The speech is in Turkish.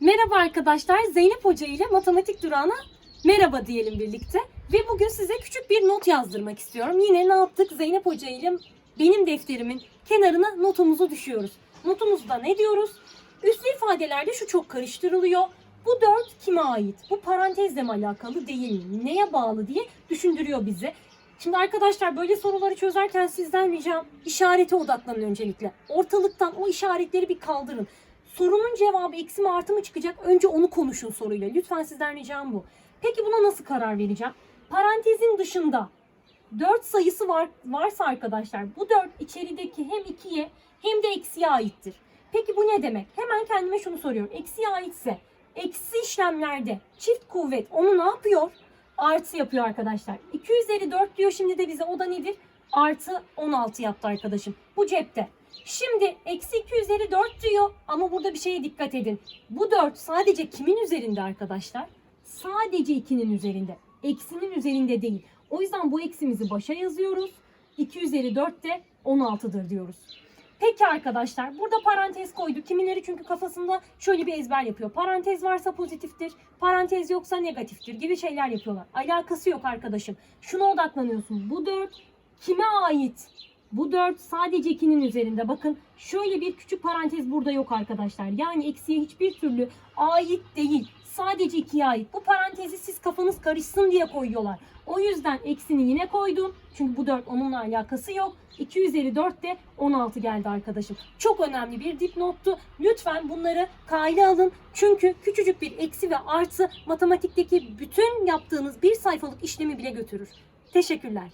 Merhaba arkadaşlar, Zeynep Hoca ile matematik durağına merhaba diyelim birlikte. Ve bugün size küçük bir not yazdırmak istiyorum. Yine ne yaptık? Zeynep Hoca ile benim defterimin kenarına notumuzu düşüyoruz. Notumuzda ne diyoruz? Üslü ifadelerde şu çok karıştırılıyor. Bu dört kime ait? Bu parantezle mi alakalı değil mi? Neye bağlı diye düşündürüyor bizi. Şimdi arkadaşlar böyle soruları çözerken sizden ricam işarete odaklanın öncelikle. Ortalıktan o işaretleri bir kaldırın. Sorunun cevabı eksi mi artı mı çıkacak? Önce onu konuşun soruyla. Lütfen sizden ricam bu. Peki buna nasıl karar vereceğim? Parantezin dışında 4 sayısı var varsa arkadaşlar bu 4 içerideki hem 2'ye hem de eksiye aittir. Peki bu ne demek? Hemen kendime şunu soruyorum. Eksiye aitse eksi işlemlerde çift kuvvet onu ne yapıyor? Artı yapıyor arkadaşlar. 2 üzeri 4 diyor şimdi de bize o da nedir? Artı 16 yaptı arkadaşım. Bu cepte. Şimdi eksi 2 üzeri 4 diyor ama burada bir şeye dikkat edin. Bu 4 sadece kimin üzerinde arkadaşlar? Sadece 2'nin üzerinde. Eksinin üzerinde değil. O yüzden bu eksimizi başa yazıyoruz. 2 üzeri 4 de 16'dır diyoruz. Peki arkadaşlar burada parantez koyduk. Kimileri çünkü kafasında şöyle bir ezber yapıyor. Parantez varsa pozitiftir, parantez yoksa negatiftir gibi şeyler yapıyorlar. Alakası yok arkadaşım. Şuna odaklanıyorsun. Bu 4 kime ait? Bu 4 sadece 2'nin üzerinde. Bakın şöyle bir küçük parantez burada yok arkadaşlar. Yani eksiye hiçbir türlü ait değil. Sadece 2'ye ait. Bu parantezi siz kafanız karışsın diye koyuyorlar. O yüzden eksini yine koydum. Çünkü bu 4 onunla alakası yok. 2 üzeri 4 de 16 geldi arkadaşım. Çok önemli bir dipnottu. Lütfen bunları kayda alın. Çünkü küçücük bir eksi ve artı matematikteki bütün yaptığınız bir sayfalık işlemi bile götürür. Teşekkürler.